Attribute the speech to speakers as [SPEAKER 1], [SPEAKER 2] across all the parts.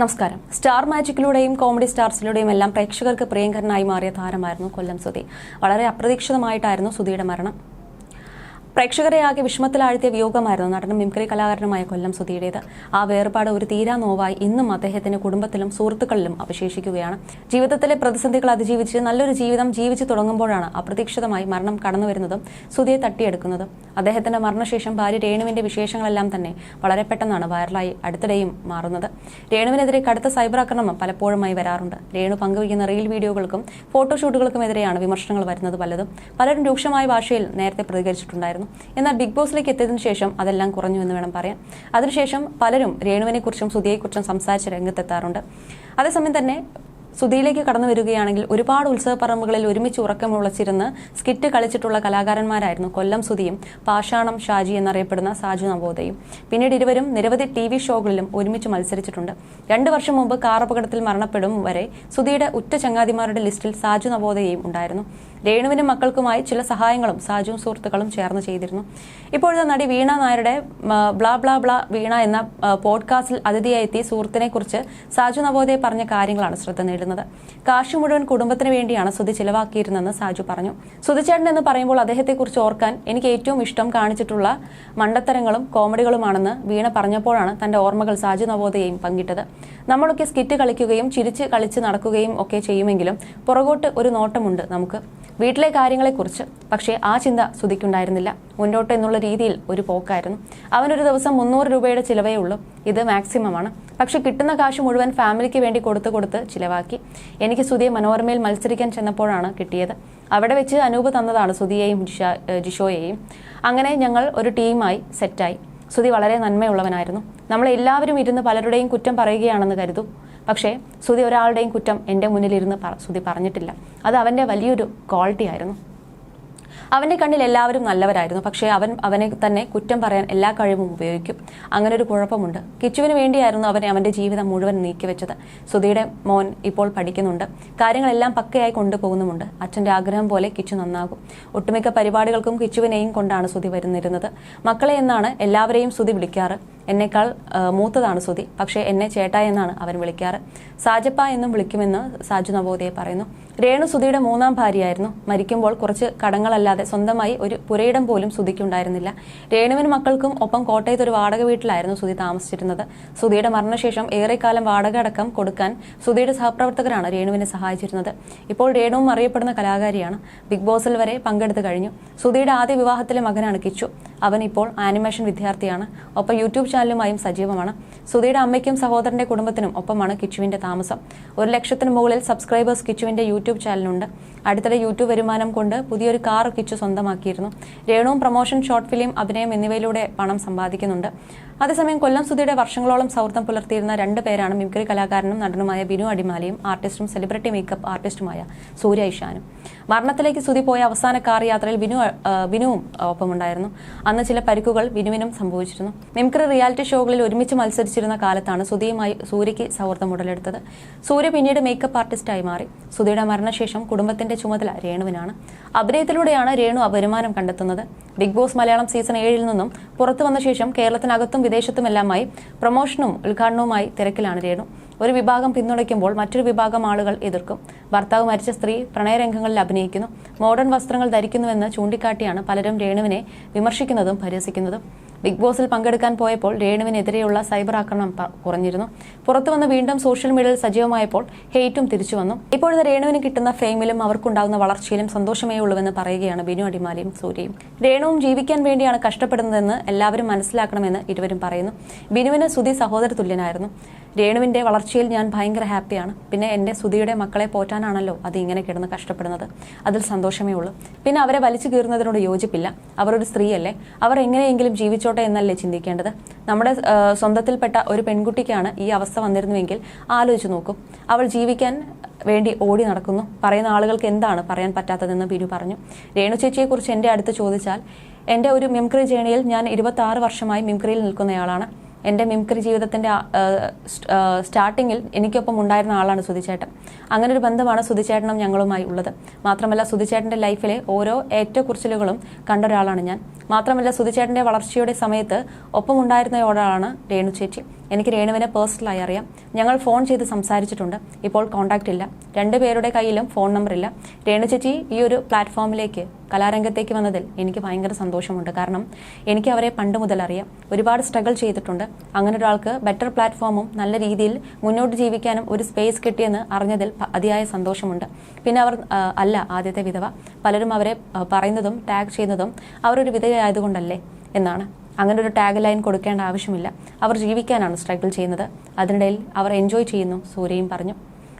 [SPEAKER 1] നമസ്കാരം. Star മാജിക്കിലൂടെയും comedy സ്റ്റാർസിലൂടെയും എല്ലാം പ്രേക്ഷകർക്ക് പ്രിയങ്കരനായി മാറിയ താരമായിരുന്നു കൊല്ലം സുധി. വളരെ അപ്രതീക്ഷിതമായിട്ടായിരുന്നു സുധിയുടെ മരണം. പ്രേക്ഷകരെ ആകെ വിഷമത്തിലാഴ്ത്തിയ വിയോഗമായിരുന്നു നടനും മിംക്രി കലാകാരനുമായ കൊല്ലം സുധിയുടേത്. ആ വേർപാട് ഒരു തീരാ നോവായി ഇന്നും അദ്ദേഹത്തിന്റെ കുടുംബത്തിലും സുഹൃത്തുക്കളിലും അവശേഷിക്കുകയാണ്. ജീവിതത്തിലെ പ്രതിസന്ധികൾ അതിജീവിച്ച് നല്ലൊരു ജീവിതം ജീവിച്ചു തുടങ്ങുമ്പോഴാണ് അപ്രതീക്ഷിതമായി മരണം കടന്നുവരുന്നതും സുധിയെ തട്ടിയെടുക്കുന്നതും. അദ്ദേഹത്തിന്റെ മരണശേഷം ഭാര്യ രേണുവിന്റെ വിശേഷങ്ങളെല്ലാം തന്നെ വളരെ പെട്ടെന്നാണ് വൈറലായി അടുത്തിടെയും മാറുന്നത്. രേണുവിനെതിരെ കടുത്ത സൈബർ ആക്രമണം പലപ്പോഴുമായി വരാറുണ്ട്. രേണു പങ്കുവയ്ക്കുന്ന റീൽ വീഡിയോകൾക്കും ഫോട്ടോഷൂട്ടുകൾക്കുമെതിരെയാണ് വിമർശനങ്ങൾ വരുന്നത് പലതും. പലരും രൂക്ഷമായ ഭാഷയിൽ നേരത്തെ പ്രതികരിച്ചിട്ടുണ്ടായിരുന്നു. എന്നാൽ ബിഗ് ബോസിലേക്ക് എത്തിയതിനു ശേഷം അതെല്ലാം കുറഞ്ഞു എന്ന് വേണം പറയാൻ. അതിനുശേഷം പലരും രേണുവിനെക്കുറിച്ചും സുധിയെക്കുറിച്ചും സംസാരിച്ച് രംഗത്തെത്താറുണ്ട്. അതേസമയം തന്നെ സുധിയിലേക്ക് കടന്നു വരികയാണെങ്കിൽ ഒരുപാട് ഉത്സവപ്പറമ്പുകളിൽ ഒരുമിച്ച് ഉറക്കമുളച്ചിരുന്ന് സ്കിറ്റ് കളിച്ചിട്ടുള്ള കലാകാരന്മാരായിരുന്നു കൊല്ലം സുധിയും പാഷാണം ഷാജി എന്നറിയപ്പെടുന്ന സാജു നവോദയും. പിന്നീട് ഇരുവരും നിരവധി ടി വി ഷോകളിലും ഒരുമിച്ച് മത്സരിച്ചിട്ടുണ്ട്. രണ്ടു വർഷം മുമ്പ് കാർ അപകടത്തിൽ മരണപ്പെടും വരെ സുധിയുടെ ഉറ്റ ചങ്ങാതിമാരുടെ ലിസ്റ്റിൽ സാജു നവോദയയും ഉണ്ടായിരുന്നു. രേണുവിനും മക്കൾക്കുമായി ചില സഹായങ്ങളും സാജുവും സുഹൃത്തുക്കളും ചേർന്ന് ചെയ്തിരുന്നു. ഇപ്പോഴത്തെ നടി വീണ നായരുടെ ബ്ലാ ബ്ലാ ബ്ലാ വീണ എന്ന പോഡ്കാസ്റ്റിൽ അതിഥിയായി എത്തി സുഹൃത്തിനെ കുറിച്ച് സാജു നവോദയ പറഞ്ഞ കാര്യങ്ങളാണ് ശ്രദ്ധ നേടുന്നത്. കാശ് മുഴുവൻ കുടുംബത്തിന് വേണ്ടിയാണ് സുധി ചിലവാക്കിയിരുന്നെന്ന് സാജു പറഞ്ഞു. സുധിച്ചേട്ടൻ എന്ന് പറയുമ്പോൾ അദ്ദേഹത്തെക്കുറിച്ച് ഓർക്കാൻ എനിക്ക് ഏറ്റവും ഇഷ്ടം കാണിച്ചിട്ടുള്ള മണ്ടത്തരങ്ങളും കോമഡികളുമാണെന്ന് വീണ പറഞ്ഞപ്പോഴാണ് തന്റെ ഓർമ്മകൾ സാജു നവോദയയും പങ്കിട്ടത്. നമ്മളൊക്കെ സ്കിറ്റ് കളിക്കുകയും ചിരിച്ച് കളിച്ച് നടക്കുകയും ഒക്കെ ചെയ്യുമെങ്കിലും പുറകോട്ട് ഒരു നോട്ടമുണ്ട് നമുക്ക്. വീട്ടിലെ കാര്യങ്ങളെക്കുറിച്ച് പക്ഷേ ആ ചിന്ത സുധിക്കുണ്ടായിരുന്നില്ല മുന്നോട്ട് എന്നുള്ള രീതിയിൽ ഒരു പോക്കായിരുന്നു. അവനൊരു ദിവസം മുന്നൂറ് രൂപയുടെ ചിലവേ ഉള്ളൂ. ഇത് മാക്സിമമാണ്. പക്ഷെ കിട്ടുന്ന കാശ് മുഴുവൻ ഫാമിലിക്ക് വേണ്ടി കൊടുത്തു കൊടുത്ത് ചിലവാക്കി. എനിക്ക് സുധിയെ മനോരമയിൽ മത്സരിക്കാൻ ചെന്നപ്പോഴാണ് കിട്ടിയത്. അവിടെ വെച്ച് അനൂപ് തന്നതാണ് സുധിയെയും ജിഷോയെയും. അങ്ങനെ ഞങ്ങൾ ഒരു ടീമായി സെറ്റായി. സുധി വളരെ നന്മയുള്ളവനായിരുന്നു. നമ്മളെല്ലാവരും ഇരുന്ന് പലരുടെയും കുറ്റം പറയുകയാണെന്ന് കരുതൂ. പക്ഷേ സുധി ഒരാളുടെയും കുറ്റം എന്റെ മുന്നിലിരുന്ന് സുധി പറഞ്ഞിട്ടില്ല. അത് അവന്റെ വലിയൊരു ക്വാളിറ്റി ആയിരുന്നു. അവന്റെ കണ്ണിൽ എല്ലാവരും നല്ലവരായിരുന്നു. പക്ഷേ അവൻ അവനെ തന്നെ കുറ്റം പറയാൻ എല്ലാ കഴിവും ഉപയോഗിക്കും. അങ്ങനെ ഒരു കുഴപ്പമുണ്ട്. കിച്ചുവിന് വേണ്ടിയായിരുന്നു അവനെ അവന്റെ ജീവിതം മുഴുവൻ നീക്കിവെച്ചത്. സുധിയുടെ മോൻ ഇപ്പോൾ പഠിക്കുന്നുണ്ട്. കാര്യങ്ങളെല്ലാം പക്കയായി കൊണ്ടുപോകുന്നുമുണ്ട്. അച്ഛന്റെ ആഗ്രഹം പോലെ കിച്ചു നന്നാകും. ഒട്ടുമിക്ക പരിപാടികൾക്കും കിച്ചുവിനെയും കൊണ്ടാണ് സുധി വരുന്നിരുന്നത്. മക്കളെ എന്നാണ് എല്ലാവരെയും സുധി വിളിക്കാറ്. എന്നേക്കാൾ മൂത്തതാണ് സുധി പക്ഷേ എന്നെ ചേട്ട എന്നാണ് അവൻ വിളിക്കാറ്. സാജപ്പ എന്നും വിളിക്കുമെന്ന് സാജു നവോദയെ പറയുന്നു. രേണു സുധിയുടെ മൂന്നാം ഭാര്യയായിരുന്നു. മരിക്കുമ്പോൾ കുറച്ച് കടങ്ങളല്ലാതെ സ്വന്തമായി ഒരു പുരയിടം പോലും സുധിക്കുണ്ടായിരുന്നില്ല രേണുവിന് മക്കൾക്കും ഒപ്പം കോട്ടയത്ത് ഒരു വാടക വീട്ടിലായിരുന്നു സുധി താമസിച്ചിരുന്നത്. സുധിയുടെ മരണശേഷം ഏറെക്കാലം വാടക അടക്കം കൊടുക്കാൻ സുധിയുടെ സഹപ്രവർത്തകരാണ് രേണുവിനെ സഹായിച്ചിരുന്നത്. ഇപ്പോൾ രേണുവും അറിയപ്പെടുന്ന കലാകാരിയാണ്. ബിഗ് ബോസിൽ വരെ പങ്കെടുത്തു കഴിഞ്ഞു. സുധിയുടെ ആദ്യ വിവാഹത്തിലെ മകനാണ് കിച്ചു. അവൻ ഇപ്പോൾ ആനിമേഷൻ വിദ്യാർത്ഥിയാണ്. ഒപ്പം യൂട്യൂബ് ചാനലുമായും സജീവമാണ്. സുധിയുടെ അമ്മയ്ക്കും സഹോദരന്റെ കുടുംബത്തിനും ഒപ്പമാണ് കിച്ചുവിന്റെ താമസം. ഒരു ലക്ഷത്തിന് മുകളിൽ സബ്സ്ക്രൈബേഴ്സ് കിച്ചുവിന്റെ യൂട്യൂബ് ചാനലുണ്ട്. അടുത്തിടെ യൂട്യൂബ് വരുമാനം കൊണ്ട് പുതിയൊരു കാർ കിച്ചു സ്വന്തമാക്കിയിരുന്നു. രേണുവും പ്രൊമോഷൻ ഷോർട്ട് ഫിലിം അഭിനയം എന്നിവയിലൂടെ പണം സമ്പാദിക്കുന്നുണ്ട്. അതേസമയം കൊല്ലം സുധിയുടെ വർഷങ്ങളോളം സൗഹൃദം പുലർത്തിയിരുന്ന രണ്ട് പേരാണ് മിമിക്രി കലാകാരനും നടനുമായ ബിനു അടിമാലിയും ആർട്ടിസ്റ്റും സെലിബ്രിറ്റി മേക്കപ്പ് ആർട്ടിസ്റ്റുമായ സൂര്യ ഇഷാനും. മരണത്തിലേക്ക് സ്തുതി പോയ അവസാന കാർ യാത്രയിൽ ബിനു ബിനുവും ഒപ്പമുണ്ടായിരുന്നു. അന്ന് ചില പരിക്കുകൾ ബിനുവിനും സംഭവിച്ചിരുന്നു. മിംക്രി റിയാലിറ്റി ഷോകളിൽ ഒരുമിച്ച് മത്സരിച്ചിരുന്ന കാലത്താണ് സുധിയുമായി സൂര്യയ്ക്ക് സൗഹൃദം ഉടലെടുത്തത്. സൂര്യ പിന്നീട് മേക്കപ്പ് ആർട്ടിസ്റ്റായി മാറി. സുധിയുടെ മരണശേഷം കുടുംബത്തിന്റെ ചുമതല രേണുവിനാണ്. അഭിനയത്തിലൂടെയാണ് രേണു വരുമാനം കണ്ടെത്തുന്നത്. ബിഗ് ബോസ് മലയാളം സീസൺ ഏഴിൽ നിന്നും പുറത്തു വന്ന ശേഷം കേരളത്തിനകത്തും വിദേശത്തുമെല്ലാമായി പ്രൊമോഷനും ഉദ്ഘാടനവുമായി തിരക്കിലാണ് രേണു. ഒരു വിഭാഗം പിന്തുണയ്ക്കുമ്പോൾ മറ്റൊരു വിഭാഗം ആളുകൾ എതിർക്കും. ഭർത്താവ് മരിച്ച സ്ത്രീ പ്രണയരംഗങ്ങളിൽ അഭിനയിക്കുന്നു. മോഡേൺ വസ്ത്രങ്ങൾ ധരിക്കുന്നുവെന്ന് ചൂണ്ടിക്കാട്ടിയാണ് പലരും രേണുവിനെ വിമർശിക്കുന്നതും പരിഹസിക്കുന്നതും ബിഗ് ബോസിൽ പങ്കെടുക്കാൻ പോയപ്പോൾ രേണുവിനെതിരെയുള്ള സൈബർ ആക്രമണം കുറഞ്ഞിരുന്നു. പുറത്തു വന്ന് വീണ്ടും സോഷ്യൽ മീഡിയയിൽ സജീവമായപ്പോൾ ഹെയ്റ്റും തിരിച്ചു വന്നു. ഇപ്പോഴത്തെ രേണുവിന് കിട്ടുന്ന ഫെയിമിലും അവർക്കുണ്ടാകുന്ന വളർച്ചയിലും സന്തോഷമേ ഉള്ളൂവെന്ന് പറയുകയാണ് ബിനു അടിമാലിയും സൂര്യയും. രേണുവും ജീവിക്കാൻ വേണ്ടിയാണ് കഷ്ടപ്പെടുന്നതെന്ന് എല്ലാവരും മനസ്സിലാക്കണമെന്ന് ഇരുവരും പറയുന്നു. ബിനുവിന് സുധി സഹോദര തുല്യനായിരുന്നു രേണുവിന്റെ വളർച്ചയിൽ ഞാൻ ഭയങ്കര ഹാപ്പിയാണ്. പിന്നെ എന്റെ സുധിയുടെ മക്കളെ പോറ്റാനാണല്ലോ അത് ഇങ്ങനെ കിടന്ന് കഷ്ടപ്പെടുന്നത്. അതിൽ സന്തോഷമേ ഉള്ളൂ. പിന്നെ അവരെ വലിച്ചു കീറുന്നതിനോട് യോജിപ്പില്ല. അവരൊരു സ്ത്രീയല്ലേ. അവർ എങ്ങനെയെങ്കിലും ജീവിച്ചോട്ടെ എന്നല്ലേ ചിന്തിക്കേണ്ടത്? നമ്മുടെ സ്വന്തത്തിൽപ്പെട്ട ഒരു പെൺകുട്ടിക്കാണ് ഈ അവസ്ഥ വന്നിരുന്നുവെങ്കിൽ ആലോചിച്ച് നോക്കും. അവൾ ജീവിക്കാൻ വേണ്ടി ഓടി നടക്കുന്നു. പറയുന്ന ആളുകൾക്ക് എന്താണ് പറയാൻ പറ്റാത്തതെന്ന് ബിനു പറഞ്ഞു. രേണു ചേച്ചിയെക്കുറിച്ച് എന്റെ അടുത്ത് ചോദിച്ചാൽ എന്റെ ഒരു മിംക്രി ജേണിയിൽ ഞാൻ ഇരുപത്തി വർഷമായി മിംക്രിയിൽ നിൽക്കുന്നയാളാണ്. എന്റെ മിംക്രി ജീവിതത്തിന്റെ സ്റ്റാർട്ടിങ്ങിൽ എനിക്കൊപ്പം ഉണ്ടായിരുന്ന ആളാണ് സുധിച്ചേട്ടൻ. അങ്ങനെ ഒരു ബന്ധമാണ് സുധിച്ചേട്ടനും ഞങ്ങളുമായി ഉള്ളത്. മാത്രമല്ല സുധിച്ചേട്ടന്റെ ലൈഫിലെ ഓരോ ഏറ്റക്കുറിച്ചിലുകളും കണ്ട ഒരാളാണ് ഞാൻ. മാത്രമല്ല സുധിച്ചേട്ടന്റെ വളർച്ചയുടെ സമയത്ത് ഒപ്പമുണ്ടായിരുന്ന ഒരാളാണ് രേണു ചേച്ചി എനിക്ക് രേണുവിനെ പേഴ്സണലായി അറിയാം. ഞങ്ങൾ ഫോൺ ചെയ്ത് സംസാരിച്ചിട്ടുണ്ട്. ഇപ്പോൾ കോൺടാക്റ്റ് ഇല്ല. രണ്ടുപേരുടെ കയ്യിലും ഫോൺ നമ്പർ ഇല്ല. രേണു ചേച്ചി ഈ ഒരു പ്ലാറ്റ്ഫോമിലേക്ക് കലാരംഗത്തേക്ക് വന്നതിൽ എനിക്ക് ഭയങ്കര സന്തോഷമുണ്ട്. കാരണം എനിക്ക് അവരെ പണ്ട് മുതൽ അറിയാം. ഒരുപാട് സ്ട്രഗിൾ ചെയ്തിട്ടുണ്ട്. അങ്ങനെ ഒരാൾക്ക് ബെറ്റർ പ്ലാറ്റ്ഫോമും നല്ല രീതിയിൽ മുന്നോട്ട് ജീവിക്കാനും ഒരു സ്പേസ് കിട്ടിയെന്ന് അറിഞ്ഞതിൽ അതിയായ സന്തോഷമുണ്ട്. പിന്നെ അവർ അല്ല ആദ്യത്തെ വിധവ. പലരും അവരെ പറയുന്നതും ടാഗ് ചെയ്യുന്നതും അവരൊരു വിധവയായതുകൊണ്ടല്ലേ എന്നാണ്. അങ്ങനെ ഒരു ടാഗ് ലൈൻ കൊടുക്കേണ്ട ആവശ്യമില്ല. അവർ ജീവിക്കാനാണ് സ്ട്രഗിൾ ചെയ്യുന്നത്. അതിനിടയിൽ അവർ എൻജോയ് ചെയ്യുന്നു സൂര്യയും പറഞ്ഞു.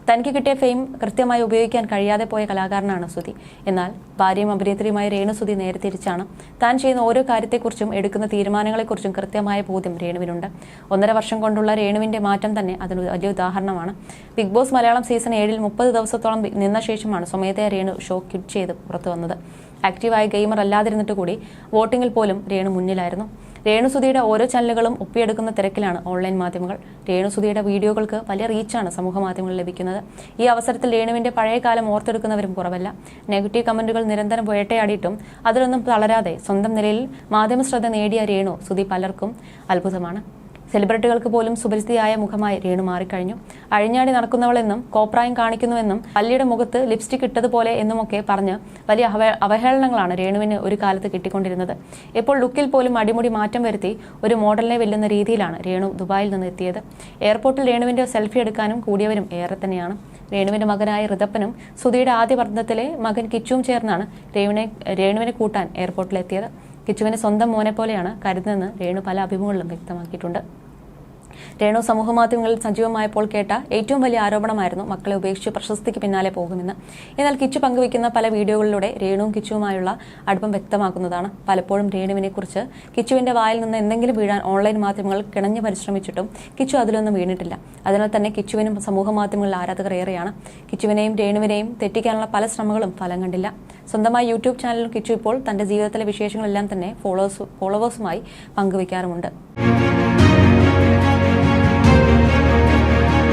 [SPEAKER 1] തനിക്ക് കിട്ടിയ ഫെയിം കൃത്യമായി ഉപയോഗിക്കാൻ കഴിയാതെ പോയ കലാകാരനാണ് സുധി. എന്നാൽ ഭാര്യയും അഭിനേത്രിയുമായ രേണു സുധി നേരെ തിരിച്ചാണ്. താൻ ചെയ്യുന്ന ഓരോ കാര്യത്തെക്കുറിച്ചും എടുക്കുന്ന തീരുമാനങ്ങളെക്കുറിച്ചും കൃത്യമായ ബോധ്യം രേണുവിനുണ്ട്. ഒന്നര വർഷം കൊണ്ടുള്ള രേണുവിന്റെ മാറ്റം തന്നെ അതിന് വലിയ ഉദാഹരണമാണ്. ബിഗ് ബോസ് മലയാളം സീസൺ ഏഴിൽ മുപ്പത് ദിവസത്തോളം നിന്ന ശേഷമാണ് സ്വമേധയാ രേണു ഷോ ക്വിറ്റ് ചെയ്ത് പുറത്തു വന്നത്. ആക്റ്റീവായ ഗെയിമർ അല്ലാതിരുന്നിട്ട് കൂടി വോട്ടിംഗിൽ പോലും രേണു മുന്നിലായിരുന്നു. രേണുസുധിയുടെ ഓരോ ചാനലുകളും ഒപ്പിയെടുക്കുന്ന തിരക്കിലാണ് ഓൺലൈൻ മാധ്യമങ്ങൾ. രേണുസുധിയുടെ വീഡിയോകൾക്ക് വലിയ റീച്ചാണ് സമൂഹ മാധ്യമങ്ങളിൽ ലഭിക്കുന്നത്. ഈ അവസരത്തിൽ രേണുവിന്റെ പഴയ കാലം ഓർത്തെടുക്കുന്നവരും കുറവല്ല. നെഗറ്റീവ് കമന്റുകൾ നിരന്തരം വേട്ടയാടിയിട്ടും അതിലൊന്നും തളരാതെ സ്വന്തം നിലയിൽ മാധ്യമശ്രദ്ധ നേടിയ രേണു സുധി പലർക്കും അത്ഭുതമാണ്. സെലിബ്രിറ്റികൾക്ക് പോലും സുപരിസ്ഥിതിയായ മുഖമായി രേണു മാറിക്കഴിഞ്ഞു. അഴിഞ്ഞാടി നടക്കുന്നവളെന്നും കോപ്രായം കാണിക്കുന്നുവെന്നും പല്ലിയുടെ മുഖത്ത് ലിപ്സ്റ്റിക് ഇട്ടതുപോലെ എന്നുമൊക്കെ പറഞ്ഞ് വലിയ അവഹേളനങ്ങളാണ് രേണുവിന് ഒരു കാലത്ത് കിട്ടിക്കൊണ്ടിരുന്നത്. ഇപ്പോൾ ലുക്കിൽ പോലും അടിമുടി മാറ്റം വരുത്തി ഒരു മോഡലിനെ വെല്ലുന്ന രീതിയിലാണ് രേണു ദുബായിൽ നിന്ന് എത്തിയത്. എയർപോർട്ടിൽ രേണുവിന്റെ സെൽഫി എടുക്കാനും കൂടിയവരും ഏറെ തന്നെയാണ്. രേണുവിന്റെ മകനായ ഋതപ്പനും സുധിയുടെ ആദ്യ വർദ്ധത്തിലെ മകൻ കിച്ചുവും ചേർന്നാണ് രേണുവിനെ രേണുവിനെ കൂട്ടാൻ എയർപോർട്ടിലെത്തിയത്. കിച്ചുവിനെ സ്വന്തം മോനെ പോലെയാണ് കരുതുന്നതെന്ന് രേണു പല അഭിമുഖങ്ങളിലും വ്യക്തമാക്കിയിട്ടുണ്ട്. രേണു സമൂഹമാധ്യമങ്ങളിൽ സജീവമായപ്പോൾ കേട്ട ഏറ്റവും വലിയ ആരോപണമായിരുന്നു മക്കളെ ഉപേക്ഷിച്ച് പ്രശസ്തിക്ക് പിന്നാലെ പോകുമെന്ന് എന്നാൽ കിച്ചു പങ്കുവയ്ക്കുന്ന പല വീഡിയോകളിലൂടെ രേണുവും കിച്ചുവുമായുള്ള അടുപ്പം വ്യക്തമാക്കുന്നതാണ്. പലപ്പോഴും രേണുവിനെ കുറിച്ച് കിച്ചുവിന്റെ വായിൽ നിന്ന് എന്തെങ്കിലും വീഴാൻ ഓൺലൈൻ മാധ്യമങ്ങൾ കിണഞ്ഞു പരിശ്രമിച്ചിട്ടും കിച്ചു അതിലൊന്നും വീണിട്ടില്ല. അതിനാൽ തന്നെ കിച്ചുവിനും സമൂഹ മാധ്യമങ്ങളിൽ ആരാധകർ ഏറെയാണ്. കിച്ചുവിനെയും രേണുവിനെയും തെറ്റിക്കാനുള്ള പല ശ്രമങ്ങളും ഫലം കണ്ടില്ല. സ്വന്തമായി യൂട്യൂബ് ചാനലിൽ കിച്ചു ഇപ്പോൾ തന്റെ ജീവിതത്തിലെ വിശേഷങ്ങളെല്ലാം തന്നെ ഫോളോവേഴ്സ് ഫോളോവേഴ്സുമായി പങ്കുവയ്ക്കാറുമുണ്ട്.